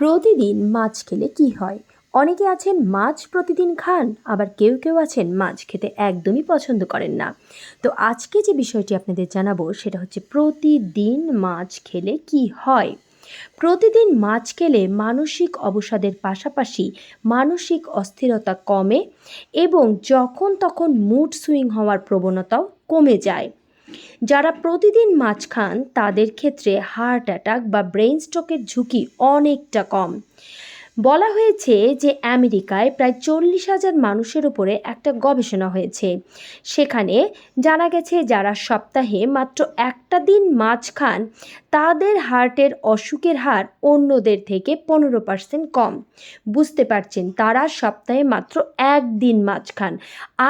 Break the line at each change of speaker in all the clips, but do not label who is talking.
প্রতিদিন মাছ খেলে কি হয়? অনেকে আছেন মাছ প্রতিদিন খান, আবার কেউ কেউ আছেন মাছ খেতে একদমই পছন্দ করেন না। তো আজকে যে বিষয়টি আপনাদের জানাব, সেটা হচ্ছে প্রতিদিন মাছ খেলে কি হয়? প্রতিদিন মাছ খেলে মানসিক অবসাদের পাশাপাশি মানসিক অস্থিরতা কমে এবং যখন তখন মুড সুইং হওয়ার প্রবণতাও কমে যায়। যারা প্রতিদিন মাছ খান তাদের ক্ষেত্রে হার্ট অ্যাটাক বা ব্রেন স্ট্রোকের ঝুঁকি অনেকটা কম। বলা হয়েছে যে আমেরিকায় প্রায় চল্লিশ হাজার মানুষের উপরে একটা গবেষণা হয়েছে। সেখানে জানা গেছে যারা সপ্তাহে মাত্র একটা দিন মাছ খান, তাদের হার্টের অসুখের হার অন্যদের থেকে পনেরো পার্সেন্ট কম। বুঝতে পারছেন, তারা সপ্তাহে মাত্র একদিন মাছ খান।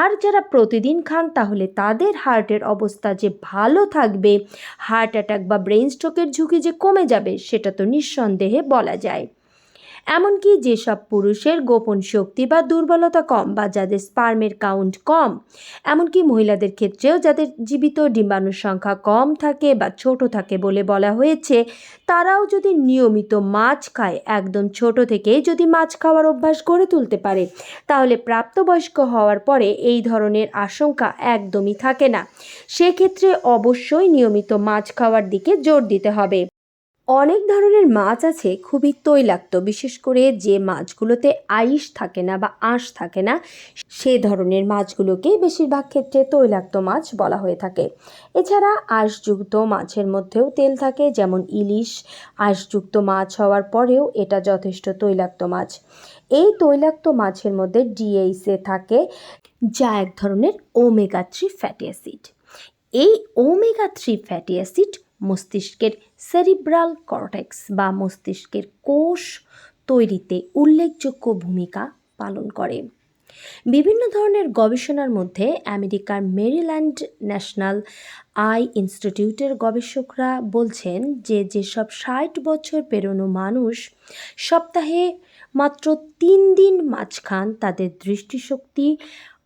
আর যারা প্রতিদিন খান, তাহলে তাদের হার্টের অবস্থা যে ভালো থাকবে, হার্ট অ্যাটাক বা ব্রেন স্ট্রোকের ঝুঁকি যে কমে যাবে, সেটা তো নিঃসন্দেহে বলা যায়। এমনকি যেসব পুরুষের গোপন শক্তি বা দুর্বলতা কম বা যাদের স্পার্মের কাউন্ট কম, এমনকি মহিলাদের ক্ষেত্রেও যাদের জীবিত ডিম্বাণুর সংখ্যা কম থাকে বা ছোট থাকে বলে বলা হয়েছে, তারাও যদি নিয়মিত মাছ খায়, একদম ছোট থেকে যদি মাছ খাওয়ার অভ্যাস গড়ে তুলতে পারে, তাহলে প্রাপ্তবয়স্ক হওয়ার পরে এই ধরনের আশঙ্কা একদমই থাকে না। সেক্ষেত্রে অবশ্যই নিয়মিত মাছ খাওয়ার দিকে জোর দিতে হবে। অনেক ধরনের মাছ আছে খুবই তৈলাক্ত, বিশেষ করে যে মাছগুলোতে আইস থাকে না বা আঁশ থাকে না, সে ধরনের মাছগুলোকেই বেশিরভাগ ক্ষেত্রে তৈলাক্ত মাছ বলা হয়ে থাকে। এছাড়া আঁশযুক্ত মাছের মধ্যেও তেল থাকে, যেমন ইলিশ। আঁশযুক্ত মাছ হওয়ার পরেও এটা যথেষ্ট তৈলাক্ত মাছ। এই তৈলাক্ত মাছের মধ্যে ডিএইসে থাকে, যা এক ধরনের ওমেগা থ্রি ফ্যাটি অ্যাসিড এই ওমেগা থ্রি ফ্যাটি অ্যাসিড মস্তিষ্কের সেরিব্রাল কর্টেক্স বা মস্তিষ্কের কোষ তৈরিতে উল্লেখযোগ্য ভূমিকা পালন করে। বিভিন্ন ধরনের গবেষণার মধ্যে আমেরিকার মেরিল্যান্ড ন্যাশনাল আই ইনস্টিটিউটের গবেষকরা বলছেন যে যেসব ষাট বছর পেরোনো মানুষ সপ্তাহে মাত্র তিন দিন মাঝখান তাদের দৃষ্টিশক্তি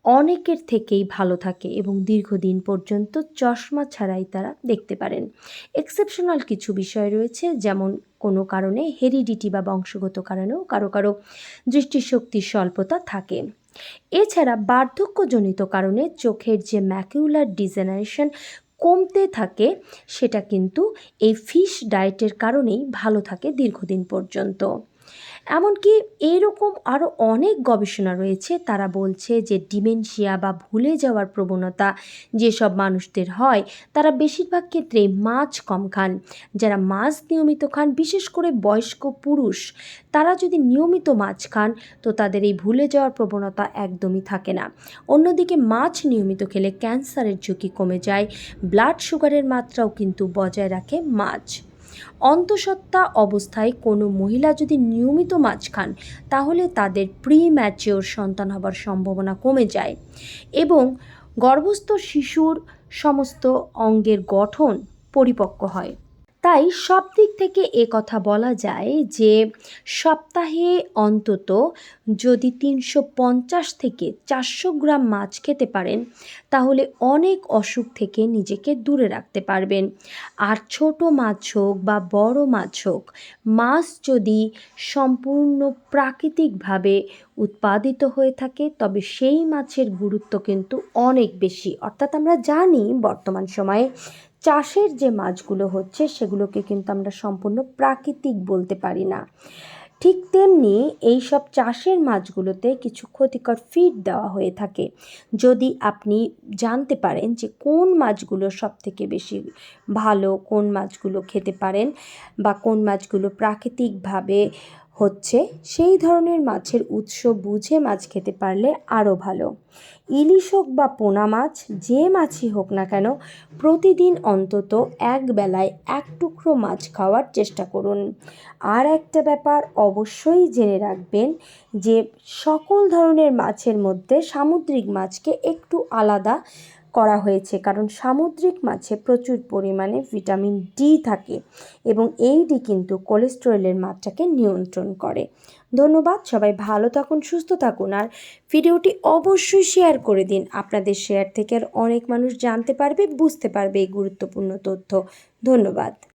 অনেকের থেকেই ভালো থাকে এবং দীর্ঘদিন পর্যন্ত চশমা ছাড়াই তারা দেখতে পারেন। এক্সেপশনাল কিছু বিষয় রয়েছে, যেমন কোনো কারণে হেরিডিটি বা বংশগত কারণেও কারও কারও দৃষ্টিশক্তির স্বল্পতা থাকে। এছাড়া বার্ধক্যজনিত কারণে চোখের যে ম্যাকিউলার ডিজেনারেশন কমতে থাকে, সেটা কিন্তু এই ফিশ ডায়েটের কারণেই ভালো থাকে দীর্ঘদিন পর্যন্ত। এমনকি এরকম আরও অনেক গবেষণা রয়েছে, তারা বলছে যে ডিমেনশিয়া বা ভুলে যাওয়ার প্রবণতা যেসব মানুষদের হয়, তারা বেশিরভাগ ক্ষেত্রেই মাছ কম খান। যারা মাছ নিয়মিত খান, বিশেষ করে বয়স্ক পুরুষ, তারা যদি নিয়মিত মাছ খান, তো তাদের এই ভুলে যাওয়ার প্রবণতা একদমই থাকে না। অন্যদিকে মাছ নিয়মিত খেলে ক্যান্সারের ঝুঁকি কমে যায়, ব্লাড সুগারের মাত্রাও কিন্তু বজায় রাখে মাছ। অন্তঃসত্ত্বা অবস্থায় কোনো মহিলা যদি নিয়মিত মাছ খান, তাহলে তাদের প্রি ম্যাচিওর সন্তান হবার সম্ভাবনা কমে যায়। এবং গর্ভস্থ শিশুর সমস্ত অঙ্গের গঠন পরিপক্ক হয়। তাই সব দিক থেকে এ কথা বলা যায় যে সপ্তাহে অন্তত যদি তিনশো পঞ্চাশ থেকে চারশো গ্রাম মাছ খেতে পারেন, তাহলে অনেক অসুখ থেকে নিজেকে দূরে রাখতে পারবেন। আর ছোট মাছ হোক বা বড় মাছ হোক, মাছ যদি সম্পূর্ণ প্রাকৃতিকভাবে উৎপাদিত হয়ে থাকে, তবে সেই মাছের গুরুত্ব কিন্তু অনেক বেশি। অর্থাৎ আমরা জানি বর্তমান সময়ে চাষের যে মাছগুলো হচ্ছে সেগুলোকে কিন্তু আমরা সম্পূর্ণ প্রাকৃতিক বলতে পারি না। ঠিক তেমনি এই সব চাষের মাছগুলোতে কিছু ক্ষতিকর ফিড দেওয়া হয়ে থাকে। যদি আপনি জানতে পারেন যে কোন মাছগুলো সব থেকে বেশি ভালো, কোন মাছগুলো খেতে পারেন বা কোন মাছগুলো প্রাকৃতিকভাবে হচ্ছে সেই ধরনের মাছের উৎস বুঝে মাছ খেতে পারলে আরও ভালো। ইলিশ হোক বা পোনা মাছ, যে মাছই হোক না কেন, প্রতিদিন অন্তত এক বেলায় এক টুকরো মাছ খাওয়ার চেষ্টা করুন। আর একটা ব্যাপার অবশ্যই জেনে রাখবেন যে সকল ধরনের মাছের মধ্যে সামুদ্রিক মাছকে একটু আলাদা করা হয়েছে, কারণ সামুদ্রিক মাছে প্রচুর পরিমাণে ভিটামিন ডি থাকে এবং এই ডি কিন্তু কোলেস্টেরলের মাত্রাকে নিয়ন্ত্রণ করে। ধন্যবাদ, সবাই ভালো থাকুন, সুস্থ থাকুন আর ভিডিওটি অবশ্যই শেয়ার করে দিন। আপনাদের শেয়ার থেকে আর অনেক মানুষ জানতে পারবে, বুঝতে পারবে এই গুরুত্বপূর্ণ তথ্য। ধন্যবাদ।